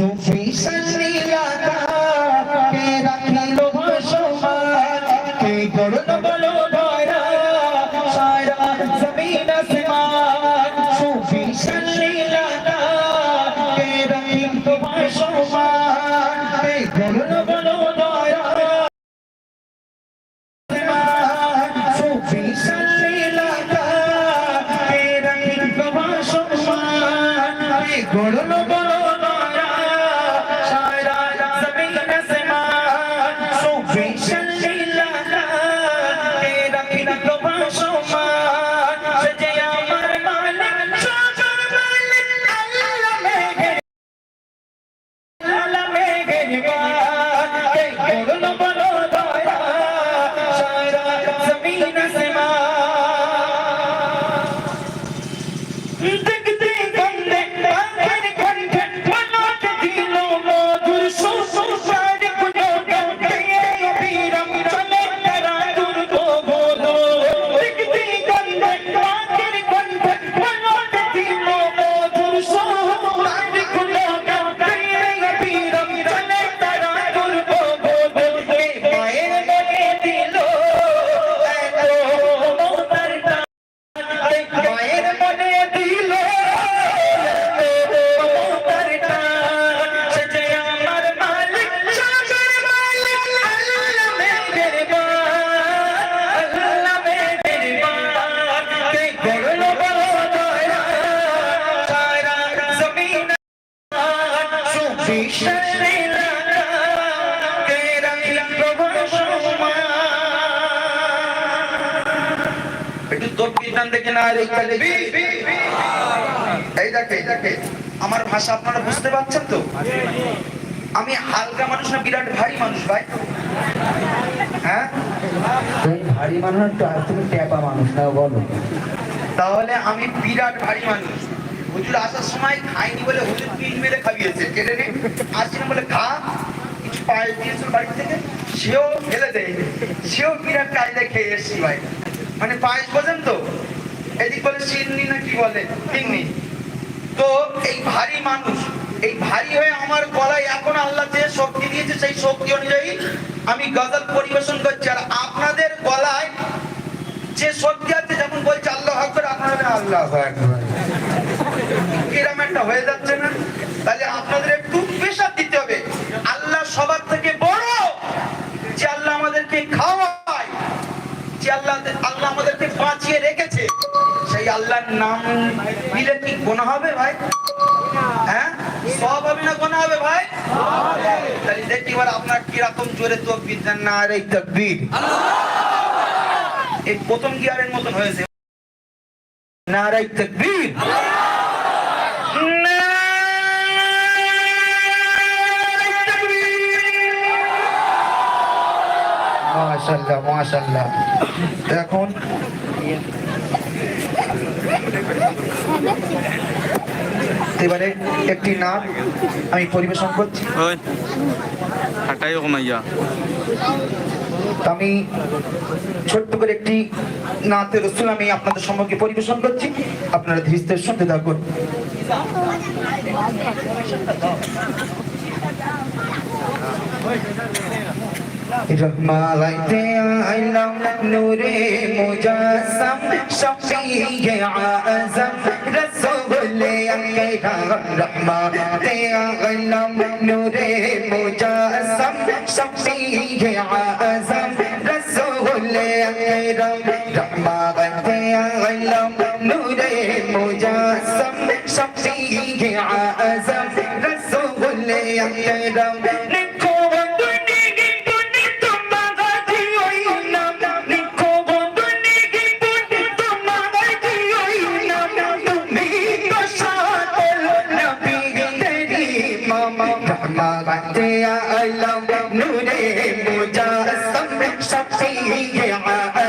So please. Shut তকবির টান দেখে না এই তাকবীর। এই দেখে দেখে আমার ভাষা আপনারা বুঝতে পারছেন তো? আমি হালকা মানুষ না বিরাট ভারী মানুষ ভাই। হ্যাঁ? ভারী মানুষ তো আর তুমি ট্যাপা মানুষ না বলো। তাহলে আমি বিরাট ভারী মানুষ। হুজুর আসার সময় খাইনি বলে হুজুর পিঠ মেরে খাইয়েছে কেটে নে। আসছিল বলে খা। কিছু পায়ে দিয়েছিল বাড়ি থেকে। সেও ফেলে দেয় সেও বিরাট কায়দায় খেয়ে এসছি ভাই। মানে পায়েস বোঝেন তো? এদিক বলে সিন্নি না কি বলে? তিন্নি তো এই ভারী মানুষ, এই ভারী হয়ে আমার গলায় এখন আল্লাহ যে শক্তি দিয়েছে, সেই শক্তি অনুযায়ী আমি গজল পরিবেশন করছি। আর আপনাদের গলায় যে শক্তি আছে, যেমন বলছে আল্লাহ আপনারা বলেন আল্লাহ এরকম একটা হয়ে যাচ্ছে না? তাহলে আপনাদের একটু প্রেশার দিতে হবে। আল্লাহ সবার থেকে বড় যে আল্লাহ আমাদেরকে খাওয়ায়। যে আল্লাহ আল্লাহ আমাদেরকে বাঁচিয়ে রেখেছে, সেই আল্লাহর নাম নিলে কি গোনা হবে ভাই? হ্যাঁ? সব না গোনা হবে ভাই? তাহলে আপনার কীরকম জোরে দেন না আর এই এই প্রথম গিয়ারের মতন হয়েছে। নারাই তকবীর। মাশাল্লাহ মাশাল্লাহ এখন এবারে একটি নাম আমি পরিবেশন করছি। আমি ছোট্ট করে একটি নাতে রসুল আমি আপনাদের সম্মুখে পরিবেশন করছি। আপনারা ধীরে শুনতে থাকুন। রহমালাইতে আইলাম নূরে মুজাসসাম শফিয়ে আযম রাসূল আকরাম রহমাতে আইলাম নূরে মুজাসসাম শফিয়ে আযম রাসূল আকরাম রহমাতে আইলাম নূরে মুজাসসাম শফিয়ে আযম রাসূল আকরাম রহমাতে আলম নূরে মুজাসসাম শফিয়ে আযম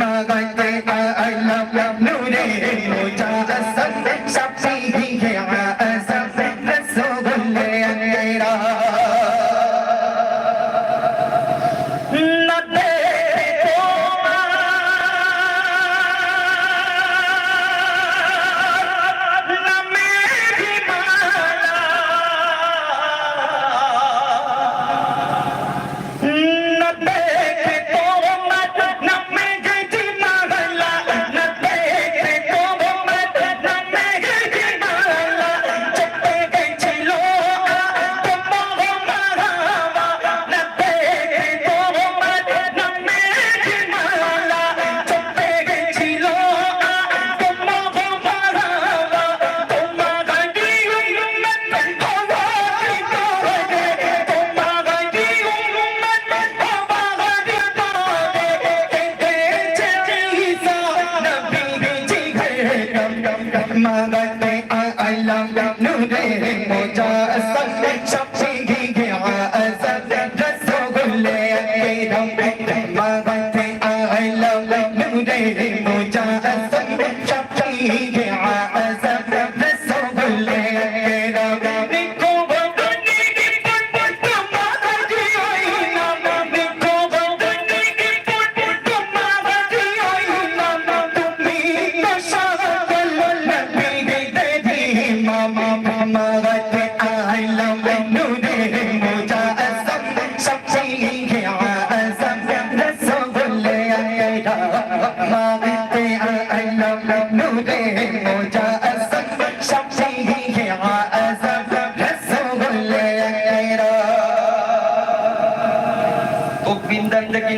நாகாய்த்த I love like new day, no chance, I'm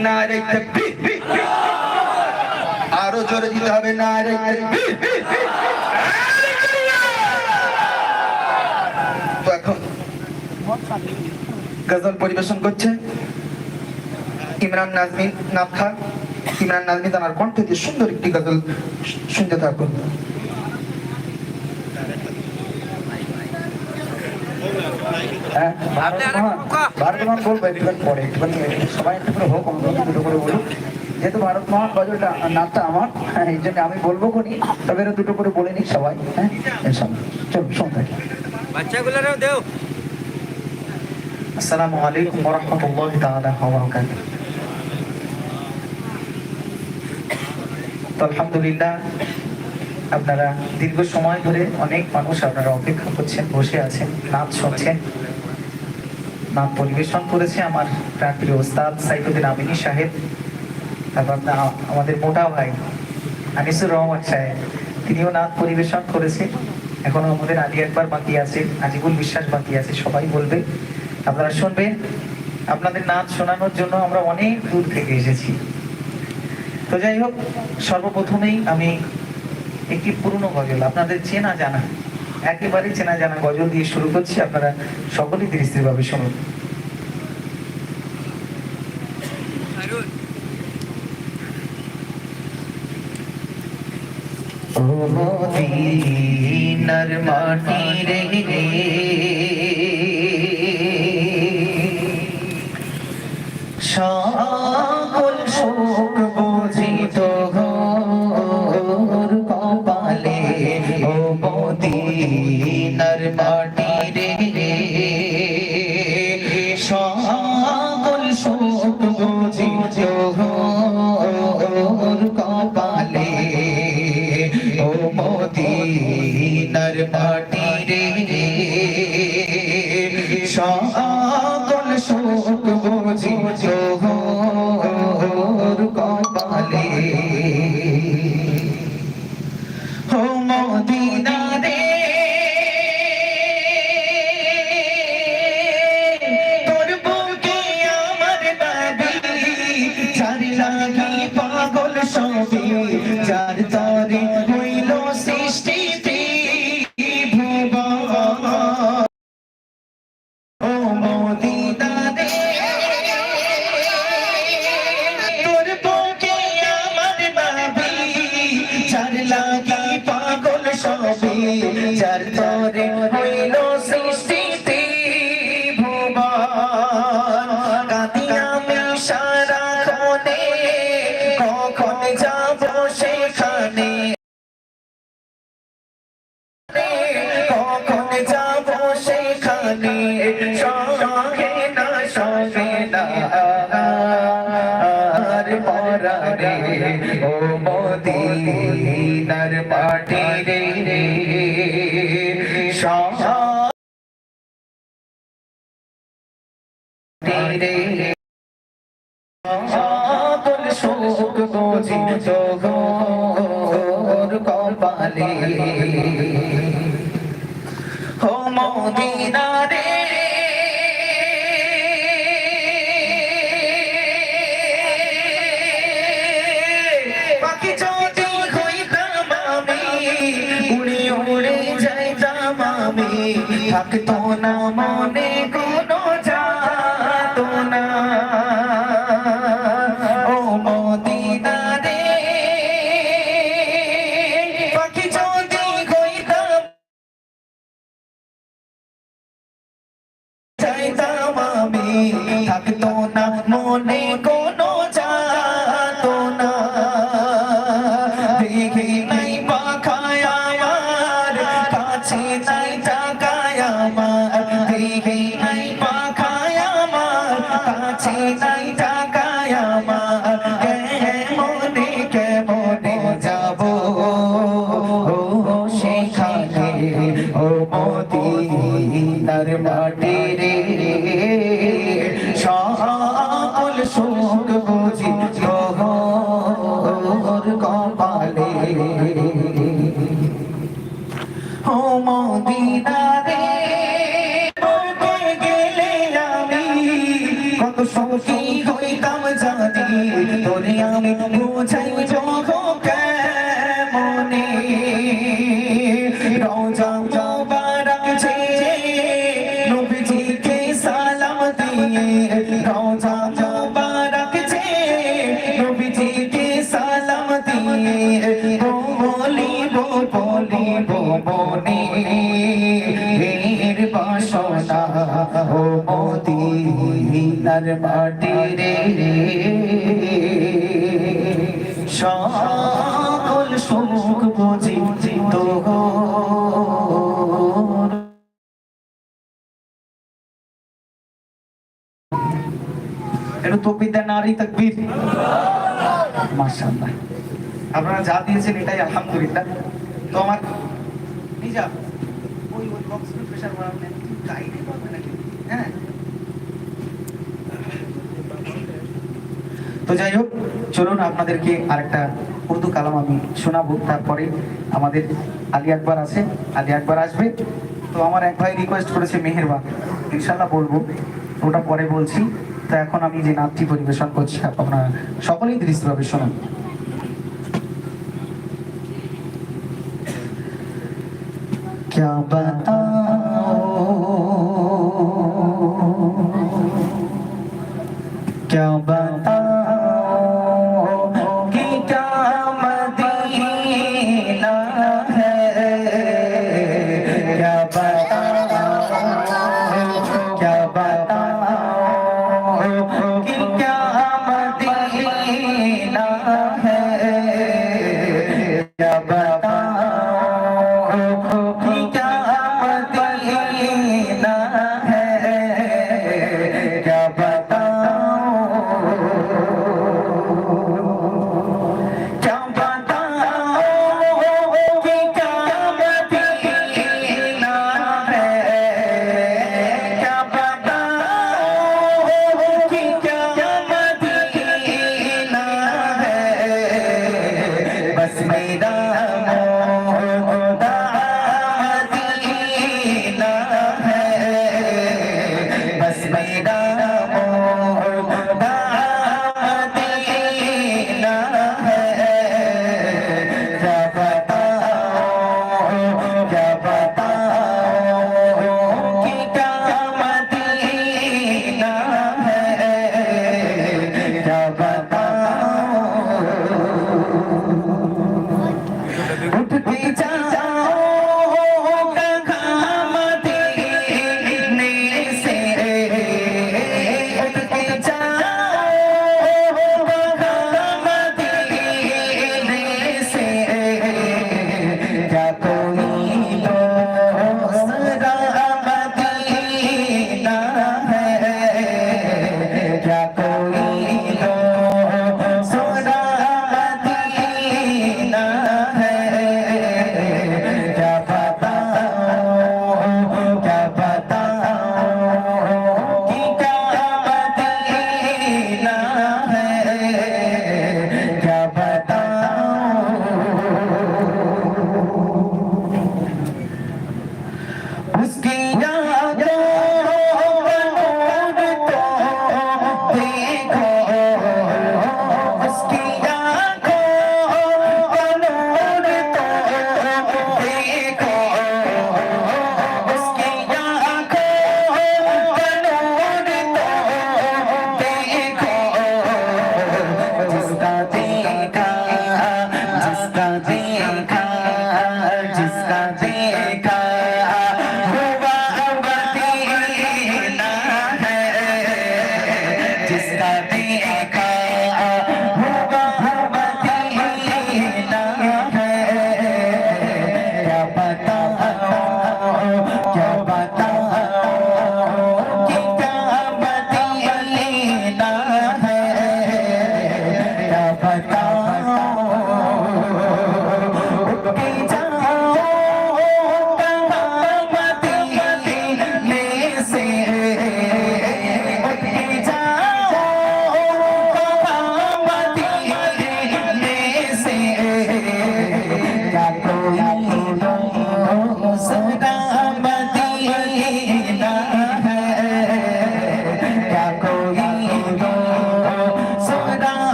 না আরও জোরে দিতে হবে না গজল পরিবেশন করছে ইমরান নাজমিন ইমরান নাজমিন তার কণ্ঠ দিয়ে সুন্দর একটি গজল শুনতে থাকুন হ্যাঁ? ভারত মহান বলব একটুখানি পরে একটুখানি সবাই একটু করে হোক অন্তত দুটো করে বলুক। যেহেতু ভারত মহান গজলটা নামটা আমার হ্যাঁ এই জন্য আমি বলব কোনি তবে এরা দুটো করে বলে নিক সবাই হ্যাঁ চল শোন থাকি। বাচ্চাগুলোরেও দেও। আসসালামু আলাইকুম ওয়া রাহমাতুল্লাহি তাআলা ওয়া বারাকাতুহু। তো আলহামদুলিল্লাহ আপনারা দীর্ঘ সময় ধরে অনেক মানুষ আপনারা অপেক্ষা করছেন বসে আছেন নাচ শুনছেন। নাচ পরিবেশন করেছে আমার প্রাণপ্রিয় ওস্তাদ সাইফুদ্দিন আমিনী সাহেব তারপর আমাদের মোটা ভাই আনিসুর রহমান সাহেব। তিনিও নাচ পরিবেশন করেছে। এখনও আমাদের আলী একবার বাকি আছে, আজিবুল বিশ্বাস বাকি আছে, সবাই বলবে। আপনারা শুনবেন, আপনাদের নাচ শোনানোর জন্য আমরা অনেক দূর থেকে এসেছি। তো যাই হোক, সর্বপ্রথমেই আমি একটি পুরনো গজল, আপনাদের চেনা জানা একেবারে চেনা জানা গজল দিয়ে শুরু করছি, আপনারা সকলেই দৃষ্টিভাবে শুনুন। মদিনার মাটি রে সকল সুখ বুঝিত ও মদিনা রে। পাখি যদি হইতাম আমি, উড়ে উড়ে যাইতাম আমি। থাকতো না মনে কোনো থাকতো না মনে কোনো ও মদিনা মদিনার মাটি রে। সকল সুখ বুঝি একটু তকবির দেন, নারী তকবির। মাশাআল্লাহ। আপনারা যা দিয়েছেন এটাই আলহামদুলিল্লাহ। তো আমার নিজা ওই ওই বক্স প্রেশার বাড়াবেন গাইডে পারবে নাকি? হ্যাঁ? তো যাই হোক চলুন আপনাদেরকে আরেকটা উর্দু কালাম আমি শোনাবো তারপরে আমাদের আলী আকবর আছে আলী আকবর আসবে তো আমার এক ভাই রিকোয়েস্ট করেছে মেহেরবান ইনশাল্লাহ বলবো ওটা পরে বলছি তো এখন আমি যে নাচটি পরিবেশন করছি আপনারা সকলেই দৃশ্যভাবে শুনুন क्या बता Yes,